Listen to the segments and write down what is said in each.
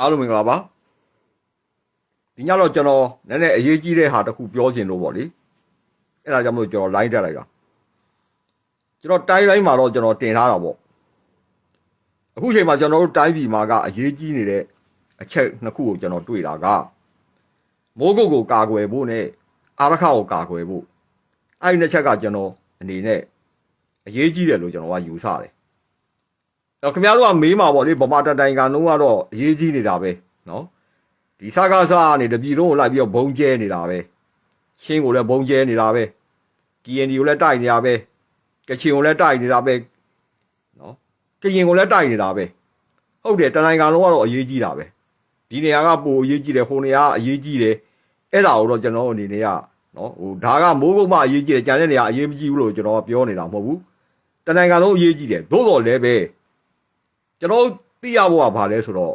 အားလုံးမင်္ဂလာပါဒီညတော့ကျွန်တော်နည်းနည်းအရေးကြီးတဲ့ဟာတစ်ခုပြောချင်လို့ပေါ့လေအဲ့ဒါကြောင့်မလို့ကျွန်တော် line တက်လိုက်တာကျွန်တော်တိုင်းတိုင်းမှာတော့ကျွန်တော်တင်ထားတာပေါ့အခုချိန်မှာကျွန်တော်တို့တိုင်းပြည်မှာကအရေးကြီးနေတဲ့အချက်နှစ်ခုကိုကျွန်တော်တွေ့တာကမိုးကုတ်ကိုကာကွယ်ဖို့နဲ့အာရခကိုကာကွယ်ဖို့အဲ့ဒီနှစ်ချက်ကကျွန်တော်အနေနဲ့အရေးကြီးတယ်လို့ကျွန်တော်ကယူဆတယ် တော့ခင်ဗျားတို့ကမေးမှာပေါ့လေဗမာတတိုင်ကန်လုံးကတော့အရေးကြီးနေတာပဲနော်ဒီစကားစားကနေတပြည်လုံးကိုလိုက်ပြီးတော့ဘုံကျဲနေတာပဲချင်းကိုလည်းဘုံကျဲနေတာပဲ KND ကိုလည်းတိုက်နေတာပဲကချင်ကိုလည်းတိုက်နေတာပဲနော်ကရင်ကိုလည်းတိုက်နေတာပဲဟုတ်တယ်တတိုင်ကန်လုံးကတော့အရေးကြီးတာပဲဒီနေရာကပိုအရေးကြီးတယ်ဟိုနေရာကအရေးကြီးတယ်အဲ့ဒါကိုတော့ကျွန်တော်အနေနဲ့ကနော်ဟိုဒါကမိုးကုတ်မှအရေးကြီးတယ်ကြံတဲ့နေရာအရေးမကြီးဘူးလို့ကျွန်တော်ကပြောနေတာမဟုတ်ဘူးတတိုင်ကန်လုံးအရေးကြီးတယ်သို့တော်လည်းပဲ ကျွန်တော်သိရဖို့ကဘာလဲဆိုတော့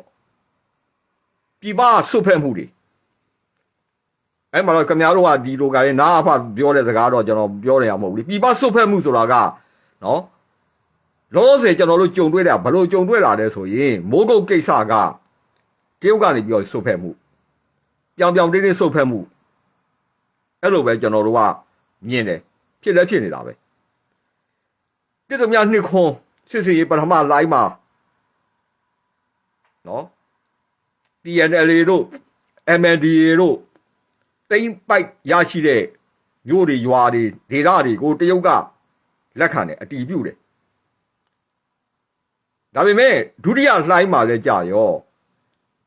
ပြပဆွတ်ဖက်မှုတွေအဲ့မှာတော့ခင်ဗျားတို့ကဒီလိုကလည်းနားအဖပြောတဲ့စကားတော့ကျွန်တော်ပြောနေရမဟုတ်ဘူးလေပြပဆွတ်ဖက်မှုဆိုတာကနော်လောလောဆယ်ကျွန်တော်တို့ကြုံတွေ့တာဘယ်လိုကြုံတွေ့လာလဲဆိုရင်မိုးကုတ်ကိစ္စကတရုတ်ကနေပြောဆွတ်ဖက်မှုပြောင်ပြောင်တင်းတင်းဆွတ်ဖက်မှုအဲ့လိုပဲကျွန်တော်တို့ကမြင်တယ်ဖြစ်လည်းဖြစ်နေတာပဲတိတ္တမြနှစ်ခွန်းစစ်စစ်ရေးပထမ line မှာ နော် TNLA တို့ MNDA တို့တိမ့်ပိုက်ရရှိတဲ့မြို့တွေရွာတွေဒေသတွေကိုတရုတ်ကလက်ခံတယ်အတီးပြုတ်တယ်ဒါပေမဲ့ဒုတိယလှိုင်းမှာလည်းကြာရော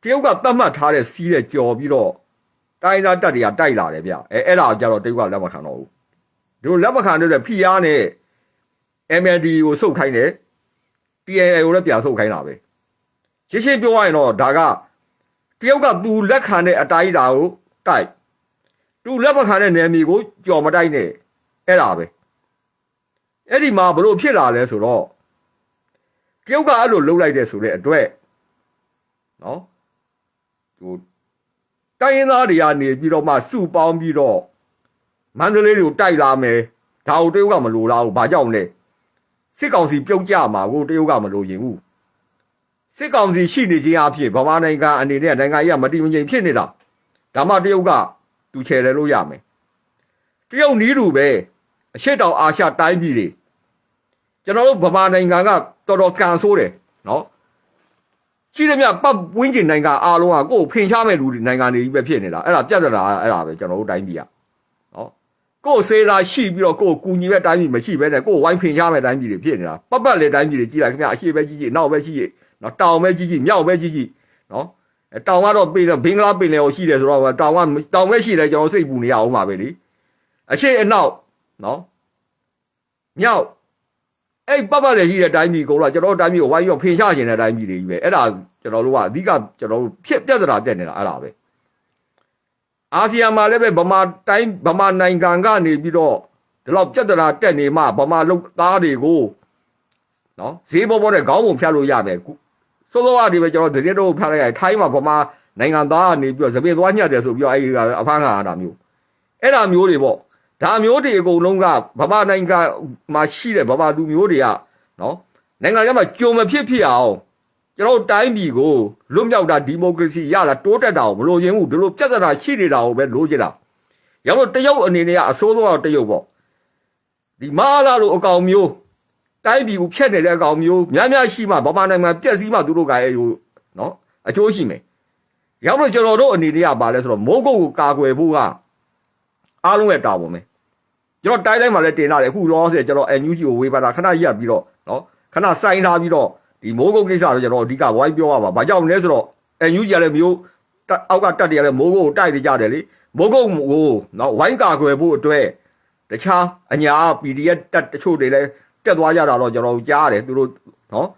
တရုတ်ကသတ်မှတ်ထားတဲ့စီးတဲ့ကြော်ပြီးတော့တိုင်းသားတက်တွေကတိုက်လာတယ်ဗျအဲအဲ့ဒါကြတော့တရုတ်ကလက်မခံတော့ဘူးဒီလိုလက်မခံတဲ့ဖိအားနဲ့ MND ကိုစုတ်ခိုင်းတယ် TNLA ကိုလည်းပြန်စုတ်ခိုင်းတာပဲ ရှင်းရှင်းပြောရရင်တော့ဒါကတရုတ်ကသူလက်ခံတဲ့အတိုင်းဒါကိုတိုက်သူလက်မခံတဲ့နယ်မြေကိုကြော်မတိုက်နဲ့အဲ့ဒါပဲအဲ့ဒီမှာဘလို့ဖြစ်လာလဲဆိုတော့တရုတ်ကအဲ့လိုလှုပ်လိုက်တဲ့ဆိုတဲ့အတွက်နော်ဟိုတိုင်းရင်းသားတွေကနေပြီးတော့မှစုပေါင်းပြီးတော့မန္တလေးတွေကိုတိုက်လာမယ်ဒါကိုတရုတ်ကမလိုလားဘူးဘာကြောင့်လဲစစ်ကောင်စီပြုတ်ကြမှာကိုတရုတ်ကမလိုရင်ဘူး စစ်ကောင်စီရှိနေခြင်းအဖြစ်ဗမာနိုင်ငံအနေနဲ့နိုင်ငံကြီးကမတည်မငြိမ်ဖြစ်နေတာဒါမှတရုတ်ကသူချယ်တယ်လို့ရမယ်တရုတ်နီးတူပဲအရှိတောင်အာရှတိုင်းပြည်တွေကျွန်တော်တို့ဗမာနိုင်ငံကတော်တော်ကန်ဆိုးတယ်နော်ရှိသမျှပတ်ဝင်းကျင်နိုင်ငံအားလုံးကကိုယ်ဖင်ရှားမဲ့လူတွေနိုင်ငံတွေကြီးပဲဖြစ်နေတာအဲ့ဒါပြဿနာအဲ့ဒါပဲကျွန်တော်တို့တိုင်းပြည်ကနော်ကိုယ်စေးလာရှိပြီးတော့ကိုယ်ကူညီမဲ့တိုင်းပြည်မရှိဘဲနဲ့ကိုယ်ဝိုင်းဖင်ရှားမဲ့တိုင်းပြည်တွေဖြစ်နေတာပတ်ပတ်လေတိုင်းပြည်တွေကြီးလိုက်ခင်ဗျအရှိပဲကြီးကြီးနောက်ပဲကြီးကြီး နော်တောင်ပဲကြီးကြီးမြောက်ပဲကြီးကြီးနော်အဲတောင်ကတော့ပြင်ဘင်္ဂလားပင်လယ်ကိုရှိတယ်ဆိုတော့တောင်ကတောင်ပဲရှိတယ်ကျွန်တော်စိတ်ပူနေရအောင်ပါပဲလေအရှိအနောက်နော်မြောက်အဲ့ပတ်ပတ်လည်းရှိတဲ့တိုင်းပြည်ကိုတော့ကျွန်တော်တို့တိုင်းပြည်ကိုဝိုင်းရောဖင်ရှားခြင်းတဲ့တိုင်းပြည်တွေကြီးပဲအဲ့ဒါကျွန်တော်တို့ကအဓိကကျွန်တော်တို့ဖြစ်ပြဿနာတက်နေတာအဲ့ဒါပဲအာဆီယံမှာလည်းပဲဗမာတိုင်းဗမာနိုင်ငံကနေပြီးတော့ဒီလောက်ပြဿနာတက်နေမှဗမာလူသားတွေကိုနော်ဈေးပေါ်ပေါ်နဲ့ခေါင်းပုံဖြတ်လို့ရမယ်ခု စောစောကနေပဲကျွန်တော်သတင်းတော့ဖြတ်လိုက်ရတယ်ထိုင်းမှာဗမာနိုင်ငံသားကနေပြီးတော့သပင်သွားညှက်တယ်ဆိုပြီးတော့အဲ့ဒီကအဖမ်းခံရတာမျိုးအဲ့ဒါမျိုးတွေပေါ့ဒါမျိုးတွေအကုန်လုံးကဗမာနိုင်ငံမှာရှိတဲ့ဗမာလူမျိုးတွေကနော်နိုင်ငံကမှကြုံမဖြစ်ဖြစ်အောင်ကျွန်တော်တိုင်းပြည်ကိုလွတ်မြောက်တာဒီမိုကရေစီရလာတိုးတက်တာကိုမလို့ရင်ဘူးဒီလိုပြဿနာရှိနေတာကိုပဲလိုချင်တာရောလို့တရုတ်အနေနဲ့ကအစိုးဆုံးတော့တရုတ်ပေါ့ဒီမာလာလိုအကောင်မျိုး တိုင်းပြည်ကိုဖျက်နေတဲ့အကောင်မျိုးများများရှိမှဗမာနိုင်ငံပြက်စီးမှသူတို့ကရဲ့ဟိုနော်အကျိုးရှိမယ်။ရောက်လို့ကျွန်တော်တို့အနေနဲ့ကပါလဲဆိုတော့မိုးကုတ်ကိုကာကွယ်ဖို့ကအားလုံးရဲ့တာဝန်ပဲ။ကျွန်တော်တိုင်းတိုင်းမှာလည်းတင်လာတယ်အခုလောဆယ်ကျွန်တော် NUG ကိုဝေဖန်တာခဏရက်ပြီးတော့နော်ခဏစိုင်းထားပြီးတော့ဒီမိုးကုတ်ကိစ္စတော့ကျွန်တော်အဓိကဝိုင်းပြောရမှာ။ဘာကြောင့်လဲဆိုတော့ NUG ကလည်းမျိုးအောက်ကတက်တယ်လည်းမိုးကုတ်ကိုတိုက်နေကြတယ်လေ။မိုးကုတ်ကိုနော်ဝိုင်းကာကွယ်ဖို့အတွက်တခြားအညာ PDF တက်တချို့တွေလည်း တက်သွားကြတာတော့ကျွန်တော်ကြားရတယ်သူတို့နော်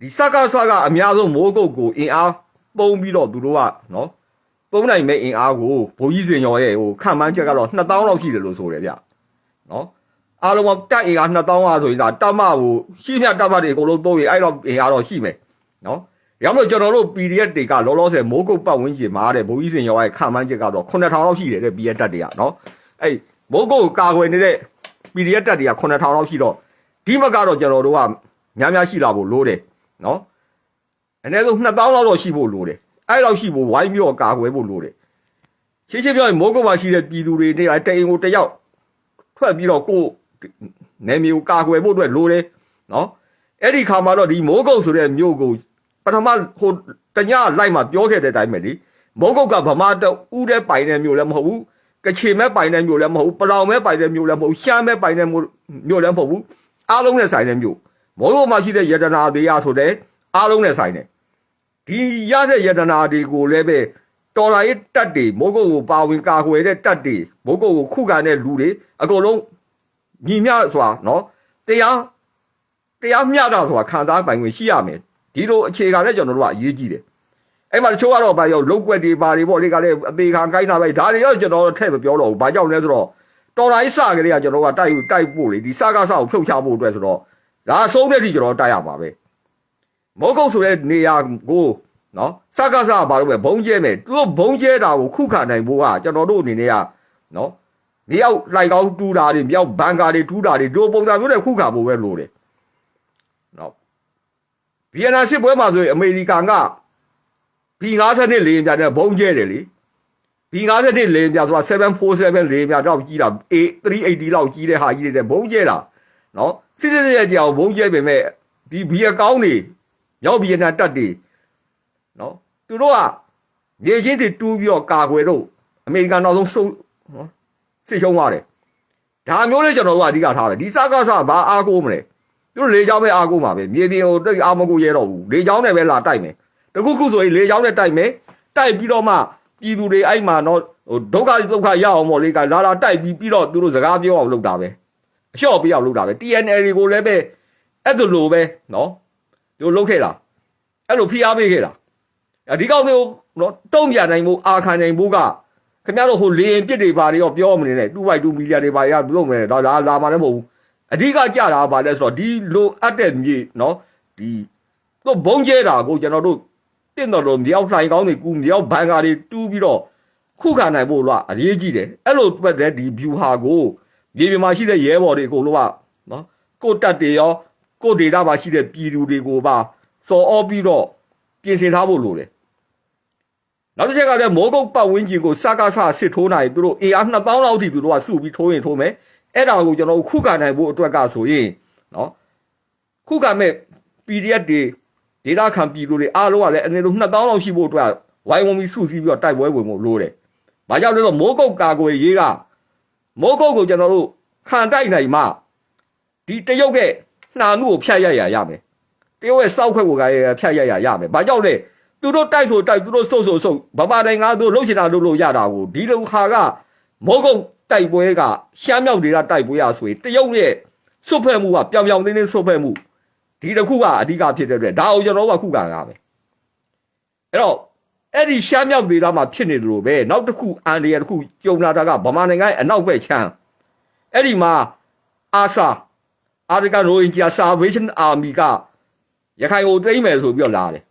ဒီစကားစကားအများဆုံးမိုးကုတ်ကိုအင်အားပုံပြီးတော့သူတို့ကနော်ပုံနိုင်မဲ့အင်အားကိုဘိုးကြီးစင်ရော်ရဲ့ဟိုခံမှန်းချက်ကတော့2000လောက်ရှိတယ်လို့ဆိုတယ်ဗျနော်အားလုံးကတက်အင်အား2000อ่ะဆိုရင်ဒါတမကိုရှိမြတမတွေအကုန်လုံးသုံးရင်အဲ့တော့အင်အားတော့ရှိမယ်နော်ရမလို့ကျွန်တော်တို့ PDF တွေကလောလောဆယ်မိုးကုတ်ပတ်ဝန်းကျင်မှာတဲ့ဘိုးကြီးစင်ရော်ရဲ့ခံမှန်းချက်ကတော့9000လောက်ရှိတယ်တဲ့ PDF တက်တွေကနော်အဲ့မိုးကုတ်ကိုကာကွယ်နေတဲ့ PDF တက်တွေက9000လောက်ရှိတော့ဒီဘက်ကတော့ကျွန်တော်တို့ကများများရှိလာဖို့လိုတယ်နော်အနည်းဆုံး2000လောက်တော့ရှိဖို့လိုတယ်အဲ့လောက်ရှိဖို့ဝိုင်းပြီးတော့ကာကွယ်ဖို့လိုတယ်ရှင်းရှင်းပြောရင်မိုးကုတ်မှာရှိတဲ့ပြည်သူတွေနေရာတအိမ်ကိုတစ်ယောက်ထွက်ပြီးတော့ကိုယ်နယ်မြေကိုကာကွယ်ဖို့အတွက်လိုတယ်နော်အဲ့ဒီခါမှာတော့ဒီမိုးကုတ်ဆိုတဲ့မြို့ကိုပထမဟိုတညလိုက်မှာပြောခဲ့တဲ့အတိုင်းပဲလေမိုးကုတ်ကဗမာတဥတဲ့ပိုင်တဲ့မြို့လည်းမဟုတ်ဘူး ကချင်မဲ့ပိုင်တဲ့မြို့လည်းမဟုတ်ဘူးပလောင်မဲ့ပိုင်တဲ့မြို့လည်းမဟုတ်ဘူးရှမ်းမဲ့ပိုင်တဲ့မြို့လည်းမဟုတ်ဘူးအားလုံးနဲ့ဆိုင်တဲ့မြို့မိုးကုတ်မှာရှိတဲ့ယတနာသေးရဆိုတဲ့အားလုံးနဲ့ဆိုင်တယ်ဒီရတဲ့ယတနာတွေကိုလည်းပဲတော်လာရေးတက်တွေမိုးကုတ်ကိုပါဝင်ကာကွယ်တဲ့တက်တွေမိုးကုတ်ကိုခုခံတဲ့လူတွေအကုန်လုံးညီမျှစွာနော်တရားတရားမျှတာဆိုတာခံစားပိုင်ခွင့်ရှိရမယ်ဒီလိုအခြေခံနဲ့ကျွန်တော်တို့ကအရေးကြီးတယ် အဲ့မှာတချို့ကတော့ဗာရောလုတ်ွက်တွေပါတွေပေါ့လေကလည်းအသေးခံကိုင်းတာပဲဒါတွေရောကျွန်တော်ထည့်မပြောတော့ဘူးဘာကြောင့်လဲဆိုတော့တော်လာရေးစကလေးကကျွန်တော်ကတိုက်တိုက်ဖို့လေဒီစကားစကိုဖြုတ်ချဖို့အတွက်ဆိုတော့ဒါအဆုံးတဲ့ထိကျွန်တော်တိုက်ရမှာပဲမောကုတ်ဆိုတဲ့နေရာကိုနော်စကားစကဘာလို့ပဲဘုံကျဲမယ်သူတို့ဘုံကျဲတာကိုခုခံနိုင်ဖို့ကကျွန်တော်တို့အနေနဲ့ကနော်မြောက်လိုက်ကောင်းတူးတာတွေမြောက်ဘန်ကာတွေတူးတာတွေဒီပုံစံမျိုးနဲ့ခုခံဖို့ပဲလိုတယ်နော်ဗီယက်နမ်စစ်ပွဲမှာဆိုရင်အမေရိကန်က B52 လေယာဉ်ပြတဲ့ဘုံကျဲတယ်လေ B52 လေယာဉ်ပြဆိုတာ747လေယာဉ်ပြတော့ကြီးတာ A380 လောက်ကြီးတဲ့ဟာကြီးတဲ့ဘုံကျဲတာနော်စစ်စစ်ရဲ့ကြောင်ဘုံကျဲပေမဲ့ဒီဘီအကောင်းနေရောက်ဗီယက်နမ်တက်တွေနော်သူတို့ကနေချင်းတွေတူးပြီးတော့ကာကွယ်တော့အမေရိကန်နောက်ဆုံးစုနော်စစ်ရှုံးသွားတယ်ဒါမျိုးလေးကျွန်တော်တို့အဓိကထားတယ်ဒီစကားစဘာအားကိုးမလဲသူတို့လေကြောင်းပဲအားကိုးမှာပဲမြေပြင်ကိုတိတ်အားမကိုးရဲတော့ဘူးလေကြောင်းနဲ့ပဲလာတိုက်မယ် တခုခုဆိုရင်လေကြောင်းနဲ့တိုက်မယ်တိုက်ပြီးတော့မှပြည်သူတွေအဲ့မှာတော့ဟိုဒုက္ခဒုက္ခရအောင်ပေါ့လေကလာလာတိုက်ပြီးပြီးတော့သူတို့စကားပြောအောင်လုပ်တာပဲအလျှော့ပြအောင်လုပ်တာပဲ TNL တွေကိုလည်းပဲအဲ့ဒါလိုပဲနော်သူတို့လုပ်ခဲ့တာအဲ့လိုဖိအားပေးခဲ့တာအဒီကောက်မျိုးနော်တုံ့ပြန်နိုင်ဖို့အာခံနိုင်ဖို့ကခင်ဗျားတို့ဟိုလေရင်ပြစ်တွေပါတွေရောပြောမနေနဲ့2 by 2မီလီယံတွေပါရလုပ်မယ်ဒါလာလာမှလည်းမဟုတ်ဘူးအဓိကကြတာကဘာလဲဆိုတော့ဒီလိုအပ်တဲ့မြေနော်ဒီတော့ဘုံကျဲတာကိုကျွန်တော်တို့ တင့်တော်လို့မြောက်လှိုင်ကောင်းတွေကူမြောက်ဘန်ကာတွေတူးပြီးတော့ခုခံနိုင်ဖို့လို့အရေးကြီးတယ်အဲ့လိုတွက်တဲ့ဒီ view ဟာကိုမြေပြင်မှာရှိတဲ့ရဲဘော်တွေအကုန်လုံးကနော်ကိုတက်တွေရောကိုဒေတာမှာရှိတဲ့ပြည်သူတွေကိုပါစော်ဩပြီးတော့ပြင်ဆင်ထားဖို့လိုတယ်နောက်တစ်ချက်ကလည်းမိုးကုတ်ပတ်ဝန်းကျင်ကိုစကားဆစစ်ထိုးနိုင်သူတို့ AR 2000လောက်ထိသူတို့ကစုပြီးထိုးရင်ထိုးမယ်အဲ့ဒါကိုကျွန်တော်ခုခံနိုင်ဖို့အတွက်ကဆိုရင်နော်ခုခံမဲ့ PDF တွေ ဒေတာခံပြည်သူတွေအားလုံးကလည်းအနေလို့2000လောက်ရှိဖို့အတွက်ဝိုင်းဝန်းပြီးစုစည်းပြီးတော့တိုက်ပွဲဝင်ဖို့လိုတယ်။ဘာကြောင့်လဲဆိုတော့မိုးကုတ်ကာကွယ်ရေးကမိုးကုတ်ကိုကျွန်တော်တို့ခံတိုက်နိုင်မှဒီတရုတ်ရဲ့နှာမှုကိုဖျက်ရရရမယ်။တရုတ်ရဲ့စောက်ခွက်ကိုကဖျက်ရရရမယ်။ဘာကြောင့်လဲသူတို့တိုက်ဆိုတိုက်သူတို့ဆုတ်ဆုတ်ဆုတ်ဗမာတိုင်းကားသူလှုပ်ချင်တာလုပ်လို့ရတာကိုဒီလိုခါကမိုးကုတ်တိုက်ပွဲကရှမ်းမြောက်တွေကတိုက်ပွဲရဆိုရင်တရုတ်ရဲ့စွတ်ဖက်မှုကပြောင်ပြောင်တင်းတင်းစွတ်ဖက်မှု ဒီတစ်ခုကအဓိကဖြစ်တဲ့အတွက်ဒါကိုကျွန်တော်တို့ကခုခံရမယ်အဲ့တော့အဲ့ဒီရှမ်းမြောက်ဒေသမှာဖြစ်နေတယ်လို့ပဲနောက်တစ်ခုအန်ဒီရတစ်ခုကြုံလာတာကဗမာနိုင်ငံရဲ့အနောက်ဘက်ခြမ်းအဲ့ဒီမှာအာဆာအာရကန်ရိုဟင်ဂျာဆာဗေးရှင်းအာမီကရခိုင်ကိုသိမ်းမယ်ဆိုပြီးတော့လာတယ်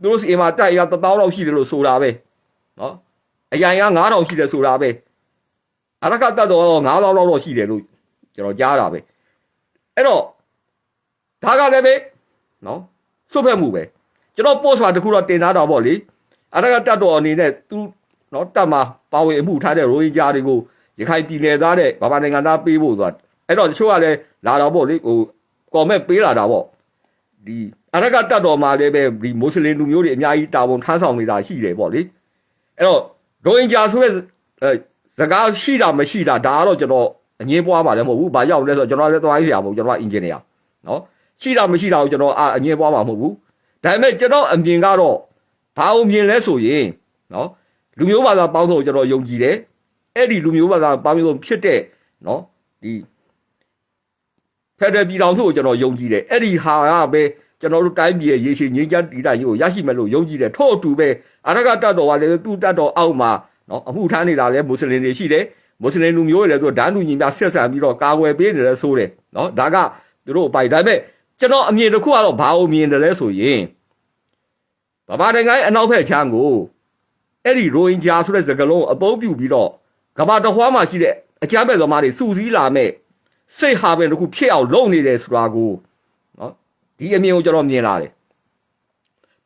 သူတို့စီမှာတိုက်ရ1000လောက်ရှိတယ်လို့ဆိုတာပဲနော်အရင်က9000ရှိတယ်ဆိုတာပဲအရကတတ်တော့9000လောက်တော့ရှိတယ်လို့ကျွန်တော်ကြားတာပဲအဲ့တော့ ဒါကလည်းပဲနော်စွတ်ဖက်မှုပဲကျွန်တော် post မှာတခုတော့တင်ထားတာပေါ့လေအရကတတ်တော်အနေနဲ့သူနော်တက်မှာပါဝင်အမှုထားတဲ့ရိုဟင်ဂျာတွေကိုရခိုင်ပြည်နယ်သားတဲ့ဗမာနိုင်ငံသားပေးဖို့ဆိုတာအဲ့တော့တချို့ကလည်းလာတော့ပေါ့လေဟိုကော်မန့်ပေးလာတာပေါ့ဒီအရကတတ်တော်မှာလည်းပဲဒီမွတ်စလင်လူမျိုးတွေအများကြီးတာဝန်ထမ်းဆောင်နေတာရှိတယ်ပေါ့လေအဲ့တော့ရိုဟင်ဂျာဆိုတဲ့အဲစကားရှိတာမရှိတာဒါကတော့ကျွန်တော်အငင်းပွားမှာလည်းမဟုတ်ဘူး။ဘာကြောင့်လဲဆိုတော့ကျွန်တော်လည်းသွားရရမဟုတ်ကျွန်တော်ကအင်ဂျင်နီယာနော်။ ရှိတာမရှိတာကိုကျွန်တော်အငင်းပွားမှာမဟုတ်ဘူး။ဒါပေမဲ့ကျွန်တော်အမြင်ကတော့ဘာအမြင်လဲဆိုရင်နော်လူမျိုးဘာသာပေါင်းစုံကျွန်တော်ယုံကြည်တယ်။အဲ့ဒီလူမျိုးဘာသာပေါင်းစုံဖြစ်တဲ့နော်ဒီဖက်ဒရယ်ပြည်တော်စုကိုကျွန်တော်ယုံကြည်တယ်။အဲ့ဒီဟာကပဲကျွန်တော်တို့တိုင်းပြည်ရဲ့ရေရှည်ငြိမ်းချမ်းတည်တာကြီးကိုရရှိမယ်လို့ယုံကြည်တယ်ထို့အတူပဲအရကတတ်တော်ကလည်းသူ့တတ်တော်အောက်မှာနော်အမှုထမ်းနေတာလည်းမွတ်စလင်တွေရှိတယ်မွတ်စလင်လူမျိုးတွေလည်းသူဓာတ်လူညီများဆက်ဆံပြီးတော့ကာကွယ်ပေးနေတယ်ဆိုတယ်နော်ဒါကသူတို့အပိုင်ဒါပေမဲ့ ကျွန်တော်အမြင်တစ်ခုကတော့ဘာလို့မြင်တယ်လဲဆိုရင်ဗမာနိုင်ငံရဲ့အနောက်ဘက်ခြမ်းကိုအဲ့ဒီရိုဟင်ဂျာဆိုတဲ့စကားလုံးအသုံးပြုပြီးတော့ကမ္ဘာတစ်ခွားမှာရှိတဲ့အကြမ်းဖက်သမားတွေစုစည်းလာမဲ့စိတ်ဟာပင်တစ်ခုဖြစ်အောင်လုပ်နေတယ်ဆိုတာကိုနော်ဒီအမြင်ကိုကျွန်တော်မြင်လာတယ်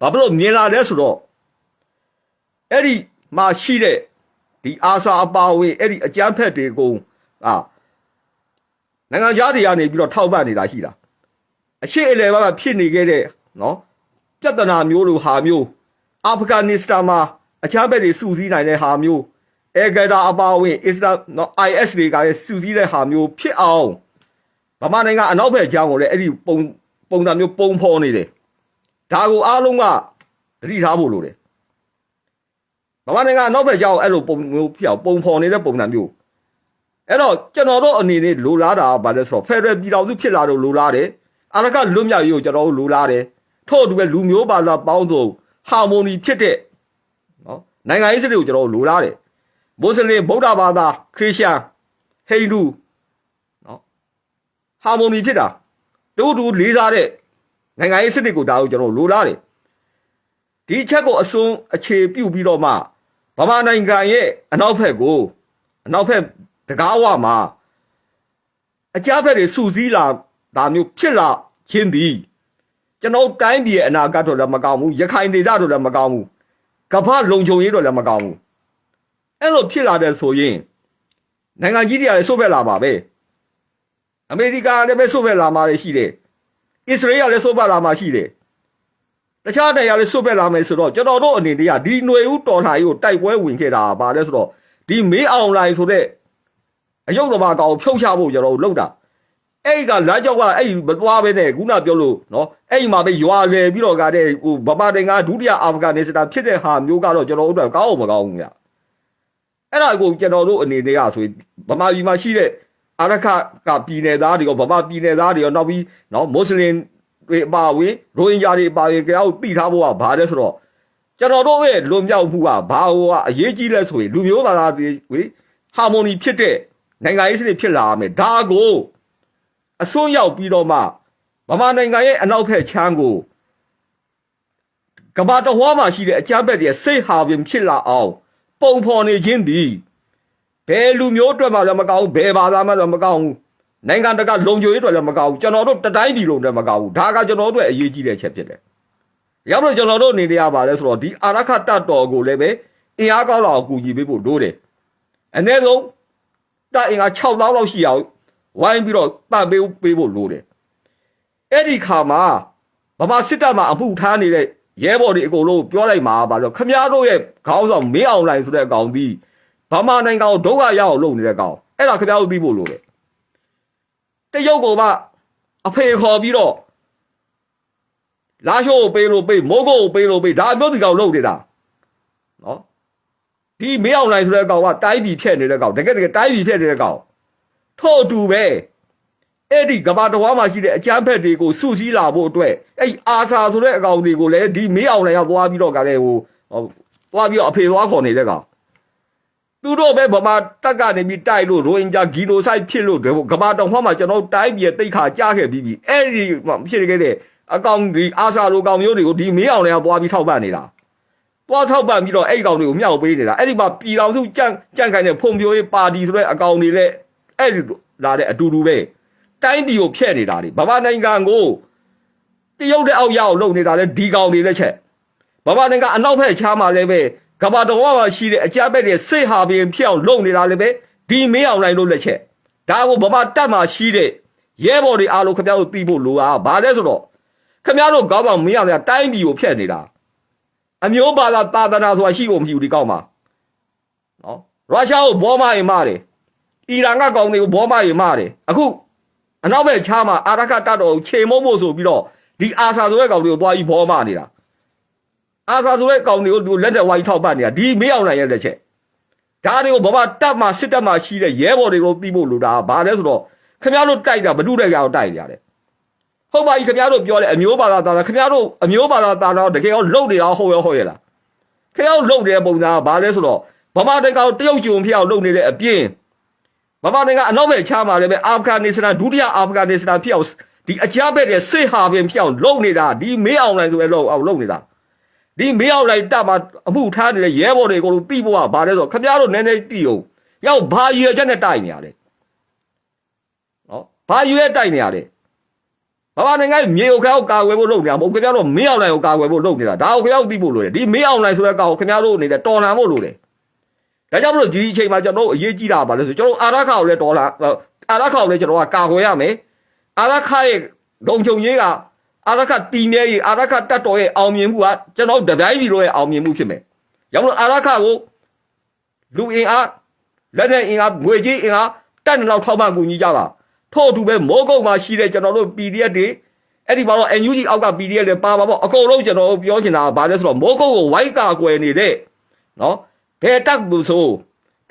ဗဘာဖြစ်လို့မြင်လာလဲဆိုတော့အဲ့ဒီမှာရှိတဲ့ဒီအာစာအပါအဝင်အဲ့ဒီအကြမ်းဖက်တွေကိုအာနိုင်ငံသားတွေကနေပြီးတော့ထောက်ပံ့နေတာရှိတာ အရှိအလေဘာဖြစ်နေခဲ့တဲ့နော်ပြဿနာမျိုးလိုဟာမျိုးအာဖဂန်နစ္စတန်မှာအကြမ်းဖက်တွေစုစည်းနိုင်တဲ့ဟာမျိုးအဲဂဒါအပါအဝင်အစ္စလာမ်နော် IS တွေကလည်းစုစည်းတဲ့ဟာမျိုးဖြစ်အောင်ဗမာနိုင်ငံအနောက်ဘက်ကျောင်းကိုလည်းအဲ့ဒီပုံပုံစံမျိုးပုံဖော်နေတယ်ဒါကိုအားလုံးကသတိထားဖို့လိုတယ်ဗမာနိုင်ငံအနောက်ဘက်ကျောင်းအဲ့လိုပုံမျိုးဖြစ်အောင်ပုံဖော်နေတဲ့ပုံစံမျိုးအဲ့တော့ကျွန်တော်တို့အနေနဲ့လိုလားတာကဘာလဲဆိုတော့ဖက်ဒရယ်ပြည်တော်စုဖြစ်လာတော့လိုလားတယ် အရကလွတ်မြောက်ရေးကိုကျွန်တော်တို့လိုလားတယ်ထို့အတူပဲလူမျိုးဘာသာပေါင်းစုံဟာမိုနီဖြစ်တဲ့နော်နိုင်ငံရေးစနစ်ကိုကျွန်တော်တို့လိုလားတယ်မွတ်စလင်ဗုဒ္ဓဘာသာခရစ်ယာန်ဟိန္ဒူနော်ဟာမိုနီဖြစ်တာတူတူလေးစားတဲ့နိုင်ငံရေးစနစ်ကိုဒါကိုကျွန်တော်လိုလားတယ်ဒီအချက်ကိုအစွန်းအခြေပြုပြီးတော့မှဗမာနိုင်ငံရဲ့အနောက်ဘက်ကိုအနောက်ဘက်တကားဝမှာအကြမ်းဖက်တွေစုစည်းလာ ဒါမျိုးဖြစ်လာခြင်းသည်ကျွန်တော်တိုင်းပြည်ရဲ့အနာဂတ်တော့လည်းမကောင်းဘူးရခိုင်ဒေသတော့လည်းမကောင်းဘူးကမ္ဘာလုံခြုံရေးတော့လည်းမကောင်းဘူးအဲ့လိုဖြစ်လာတဲ့ဆိုရင်နိုင်ငံကြီးတွေကလည်းဆုတ်ဖက်လာပါပဲအမေရိကန်ကလည်းပဲဆုတ်ဖက်လာမှာရှိတယ်အစ္စရေးကလည်းဆုတ်ဖက်လာမှာရှိတယ်တခြားနိုင်ငံလည်းဆုတ်ဖက်လာမယ်ဆိုတော့ကျွန်တော်တို့အနေနဲ့ကဒီຫນွေဦးတော်လှန်ရေးကိုတိုက်ပွဲဝင်ခဲ့တာပါလဲဆိုတော့ဒီမေးအောင်လိုင်းဆိုတဲ့အယုတ်သမားကောင်ကိုဖြုတ်ချဖို့ကျွန်တော်တို့လုပ်တာ အဲ့ဒီကလမ်းကြောက်ကအဲ့ဒီမသွားပဲနဲ့ခုနပြောလို့နော်အဲ့ဒီမှာပဲရွာလေပြီးတော့ကတဲ့ဟိုဗမာတင်ကဒုတိယအာဖဂန်နစ္စတန်ဖြစ်တဲ့ဟာမျိုးကတော့ကျွန်တော်တို့အတွက်ကောင်းအောင်မကောင်းဘူးညအဲ့ဒါကိုကျွန်တော်တို့အနေနဲ့ကဆိုရင်ဗမာပြည်မှာရှိတဲ့အာရခကပြည်နယ်သားတွေရောဗမာပြည်နယ်သားတွေရောနောက်ပြီးနော်မွတ်စလင်တွေအပါအဝင်ရိုဟင်ဂျာတွေအပါအဝင်ကြောက်တိထားဖို့ကဘာလဲဆိုတော့ကျွန်တော်တို့ရဲ့လွန်မြောက်မှုကဘာဟိုကအရေးကြီးလဲဆိုရင်လူမျိုးဘာသာတွေဝေဟာမိုနီဖြစ်တဲ့နိုင်ငံရေးစနစ်ဖြစ်လာရမယ်ဒါကို အစွန်းရောက်ပြီးတော့မှဗမာနိုင်ငံရဲ့အနောက်ဘက်ချမ်းကိုကမ္ဘာတော်ဟွားမှာရှိတဲ့အကြမ်းဖက်တွေစိတ်ဟာပင်ဖြစ်လာအောင် ပုံဖော်နေခြင်းသည်ဘယ်လူမျိုးအတွက်မှလည်းမကောင်းဘူးဘယ်ဘာသာမှလည်းမကောင်းဘူးနိုင်ငံတကာလုံခြုံရေးအတွက်လည်းမကောင်းဘူးကျွန်တော်တို့တတိုင်းပြည်လုံးအတွက်မကောင်းဘူးဒါကကျွန်တော်တို့အတွက်အရေးကြီးတဲ့ချက်ဖြစ်တယ်ရောက်လို့ကျွန်တော်တို့အနေနဲ့ရပါလဲဆိုတော့ဒီအာရခတတော်ကိုလည်းပဲအင်အားကောင်းလောက်ကူညီပေးဖို့လိုတယ်အ ਨੇ ဆုံးတပ်အင်အား6000လောက်ရှိအောင် ဝိုင်းပြီးတော့တန်ပေးပေးဖို့လိုတယ်အဲ့ဒီခါမှာဗမာစစ်တပ်မှာအမှုထားနေတဲ့ရဲဘော်တွေအကုန်လုံးပြောလိုက်မှာပါတော့ခမည်းတော်ရဲ့ခေါင်းဆောင်မင်းအောင်လိုင်ဆိုတဲ့အကောင်ဒီဗမာနိုင်ငံကိုဒုက္ခရအောင်လုပ်နေတဲ့ကောင်အဲ့ဒါခမည်းတော်သိဖို့လိုတယ်တရုတ်ကောင်ကအဖေခေါ်ပြီးတော့လာရှိုးကိုပေးလို့ပေးမိုးကုတ်ကိုပေးလို့ပေးဒါမျိုးဒီကောင်လုပ်နေတာနော်ဒီမင်းအောင်လိုင်ဆိုတဲ့ကောင်ကတိုင်းပြည်ဖြတ်နေတဲ့ကောင်တကယ်တကယ်တိုင်းပြည်ဖြတ်နေတဲ့ကောင် ထို့အတူပဲအဲ့ဒီကဘာတော်ဝါမှာရှိတဲ့အကျန်းဖက်တွေကိုစုစည်းလာဖို့အတွက်အဲ့ဒီအာစာဆိုတဲ့အကောင်တွေကိုလည်းဒီမေးအောင်လည်းရောက်သွားပြီးတော့ကလည်းဟိုဟိုသွားပြီးတော့အဖေသွားခေါ်နေတဲ့ကောင်သူတို့ပဲဗမာတက်ကနေပြီးတိုက်လို့ရိုဟင်ဂျာဂီနိုဆိုက်ဖြစ်လို့ကဘာတော်ဝါမှာကျွန်တော်တိုင်းပြည်တိတ်ခါကြားခဲ့ပြီးပြီအဲ့ဒီဖြစ်ခဲ့တဲ့အကောင်ဒီအာစာလိုကောင်မျိုးတွေကိုဒီမေးအောင်လည်းသွားပြီးထောက်ပံ့နေတာတွားထောက်ပံ့ပြီးတော့အဲ့ဒီကောင်တွေကိုမြောက်ပေးနေတာအဲ့ဒီမှာပြည်တော်စုကြန့်ကြန့်ခိုင်တဲ့ဖွံ့ဖြိုးရေးပါတီဆိုတဲ့အကောင်တွေလည်း အဲ့ဒီလာတဲ့အတူတူပဲတိုင်းပြည်ကိုဖျက်နေတာလေဗမာနိုင်ငံကိုတရုတ်တဲ့အောက်ရအောင်လုပ်နေတာလေဒီကောင်တွေလက်ချက်ဗမာနိုင်ငံအနောက်ဘက်ချားမှာလည်းပဲကဘာတော်မှာရှိတဲ့အကြမ်းဖက်တွေစိတ်ဟာပင်ဖျက်အောင်လုပ်နေတာလည်းပဲဒီမင်းအောင်နိုင်လို့လက်ချက်ဒါကိုဗမာတပ်မှာရှိတဲ့ရဲဘော်တွေအားလုံးခင်ဗျားတို့သိဖို့လိုတာဘာလဲဆိုတော့ခင်ဗျားတို့ကောင်းကောင်မင်းအောင်နိုင်တိုင်းပြည်ကိုဖျက်နေတာအမျိုးဘာသာသာသနာဆိုတာရှိဖို့မရှိဘူးဒီကောက်မှာနော်ရုရှားကိုဘောမရင်မာတယ် အီရန်ကကောင်တွေကိုဘောမရင်မာတယ်အခုအနောက်ဘက်ချားမှာအာရခတတ်တော်ခြေမုံဖို့ဆိုပြီးတော့ဒီအာဆာဆိုတဲ့ကောင်တွေကိုသွားပြီးဘောမနေတာအာဆာဆိုတဲ့ကောင်တွေကိုလက်နဲ့ဝိုင်းထောက်ပတ်နေတာဒီမေးအောင်နိုင်ရဲ့လက်ချက်ဒါတွေကိုဘဘတက်မှာစစ်တက်မှာရှိတဲ့ရဲဘော်တွေကိုပြီးဖို့လိုတာဘာလဲဆိုတော့ခင်ဗျားတို့တိုက်တာဘ누구တဲ့ကောင်တိုက်ကြတယ်ဟုတ်ပါပြီခင်ဗျားတို့ပြောတယ်အမျိုးဘာသာတာခင်ဗျားတို့အမျိုးဘာသာတာတော့တကယ်ရောလုံနေတာဟုတ်ရောဟုတ်ရလားခင်ဗျားတို့လုံနေတဲ့ပုံစံကဘာလဲဆိုတော့ဗမာတိုင်ကောင်တရုတ်ကျုံဖျောက်လုံနေတဲ့အပြင် ဗမာနိုင်ငံအနောက်ဘက်ချားမှာလည်းပဲအာဖဂန်နစ္စတန်ဒုတိယအာဖဂန်နစ္စတန်ဖျောက်ဒီအကြမ်းဖက်တဲ့စစ်ဟာပင်ဖျောက်လုံနေတာဒီမေးအောင်လိုက်ဆိုပဲလုံအောင်လုံနေတာဒီမေးအောင်လိုက်တမှာအမှုထားနေတဲ့ရဲဘော်တွေကိုလို့ပြီးဖို့ကဘာလဲဆိုတော့ခင်ဗျားတို့နည်းနည်းသိအောင်ရောက်ဘာရွယ်ချက်နဲ့တိုက်နေရလဲနော်ဘာရွယ်တိုက်နေရလဲဘာမှနိုင်ငံမြေကိုခင်ဗျားတို့ကာကွယ်ဖို့လုပ်နေတာမဟုတ်ခင်ဗျားတို့မင်းအောင်နိုင်ကိုကာကွယ်ဖို့လုပ်နေတာဒါကိုခင်ဗျားတို့သိဖို့လိုတယ်ဒီမင်းအောင်နိုင်ဆိုတဲ့ကောင်ကိုခင်ဗျားတို့အနေနဲ့တော်လှန်ဖို့လိုတယ် ဒါကြောင့်မလို့ဒီအချိန်မှာကျွန်တော်တို့အရေးကြီးတာပါလဲဆိုကျွန်တော်တို့အာရခကိုလည်းတော်လှန်အာရခကိုလည်းကျွန်တော်ကကာကွယ်ရမယ်အာရခရဲ့လုံခြုံရေးကအာရခတီမြဲရေးအာရခတက်တော်ရဲ့အောင်မြင်မှုကကျွန်တော်တို့တပိုင်းပြည်တို့ရဲ့အောင်မြင်မှုဖြစ်မယ်။ရောက်လို့အာရခကိုလူအင်အားလက်နဲ့အင်အားငွေကြီးအင်အားတက်နေတော့ထောက်ပံ့ကူညီကြပါထို့အတူပဲမိုးကုတ်မှာရှိတဲ့ကျွန်တော်တို့ PDF တွေအဲ့ဒီမှာတော့ NUG အောက်က PDF တွေပါပါပေါ့အကုန်လုံးကျွန်တော်တို့ပြောချင်တာကဘာလဲဆိုတော့မိုးကုတ်ကိုဝိုက်ကာကွယ်နေတဲ့နော် ဘယ်တက်ဘူးဆို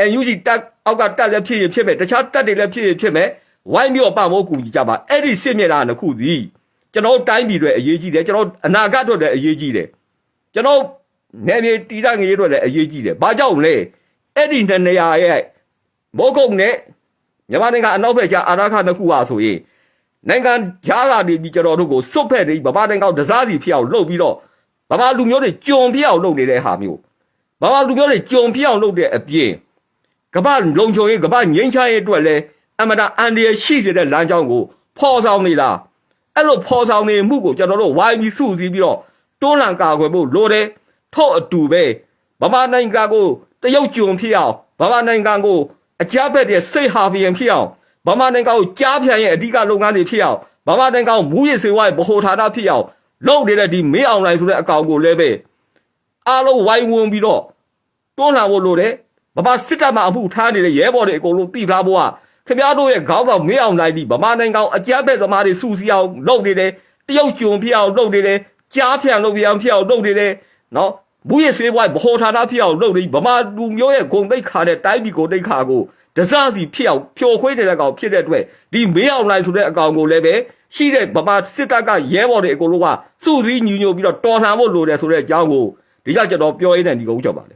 NUG တက်အောက်ကတက်လည်းဖြစ်ရင်ဖြစ်မယ်တခြားတက်တွေလည်းဖြစ်ရင်ဖြစ်မယ်ဝိုင်းပြီးတော့ပတ်မိုးကူညီကြပါအဲ့ဒီစစ်မြေတာတစ်ခုသည်ကျွန်တော်တို့တိုင်းပြည်တွေအရေးကြီးတယ်ကျွန်တော်တို့အနာဂတ်အတွက်လည်းအရေးကြီးတယ်ကျွန်တော်နေမြေတီးတငရေအတွက်လည်းအရေးကြီးတယ်ဘာကြောင့်လဲအဲ့ဒီနှစ်နေရာရဲ့မိုးကုတ်နဲ့မြန်မာနိုင်ငံအနောက်ဘက်ကျအာရခနှစ်ခုပါဆိုရင်နိုင်ငံဂျားကနေပြီးကျွန်တော်တို့ကိုစွတ်ဖက်နေဗမာနိုင်ငံကိုဒစားစီဖြစ်အောင်လုပ်ပြီးတော့ဗမာလူမျိုးတွေကြုံဖြစ်အောင်လုပ်နေတဲ့ဟာမျိုး ဗမာလူမျိုးတွေကြုံဖြစ်အောင်လုပ်တဲ့အပြင်ကမ္ဘာလုံခြုံရေးကမ္ဘာငြိမ်းချမ်းရေးအတွက်လည်းအမတာအန်ဒီရရှိစေတဲ့လမ်းကြောင်းကိုဖော်ဆောင်နေလားအဲ့လိုဖော်ဆောင်နေမှုကိုကျွန်တော်တို့ဝိုင်းပြီးစုစည်းပြီးတော့တွန်းလှန်ကာကွယ်ဖို့လိုတယ်ထို့အတူပဲဗမာနိုင်ငံကိုတရုတ်ကြုံဖြစ်အောင်ဗမာနိုင်ငံကိုအကြမ်းဖက်တဲ့စိတ်ဟာပီယံဖြစ်အောင်ဗမာနိုင်ငံကိုကြားဖြန်ရဲ့အဓိကလုပ်ငန်းတွေဖြစ်အောင်ဗမာနိုင်ငံကိုမူရစ်စေဝါရဲ့ဗဟိုဌာနဖြစ်အောင်လုပ်နေတဲ့ဒီမေးအောင်လိုင်းဆိုတဲ့အကောင်ကိုလည်းပဲအားလုံးဝိုင်းဝန်းပြီးတော့ တွန်းလှန်ဖို့လိုတယ်ဗမာစစ်တပ်မှအမှုထားနေတဲ့ရဲဘော်တွေအကုန်လုံးတိထားဖို့ကခင်ဗျားတို့ရဲ့ခေါင်းဆောင်မေးအောင်လိုက်ပြီးဗမာနိုင်ငံအကြမ်းဖက်သမားတွေစူစီအောင်လုပ်နေတယ်တရုတ်ကြုံဖြစ်အောင်လုပ်နေတယ်ကြားဖြန်လုပ်ပြအောင်ဖြစ်အောင်လုပ်နေတယ်နော်ဘူးရစေးဘွားဗဟိုဌာနဖြစ်အောင်လုပ်နေဗမာလူမျိုးရဲ့ဂုံတိတ်ခါတဲ့တိုင်းပြည်ကိုတိတ်ခါကိုဒဇစီဖြစ်အောင်ဖြိုခွင်းနေတဲ့ကောင်ဖြစ်တဲ့အတွက်ဒီမေးအောင်လိုက်ဆိုတဲ့အကောင်ကိုလည်းပဲရှိတဲ့ဗမာစစ်တပ်ကရဲဘော်တွေအကုန်လုံးကစုစည်းညီညွတ်ပြီးတော့တော်လှန်ဖို့လိုတယ်ဆိုတဲ့အကြောင်းကိုဒီကကျွန်တော်ပြောရင်းနဲ့ဒီကုန်းကြောက်ပါလေ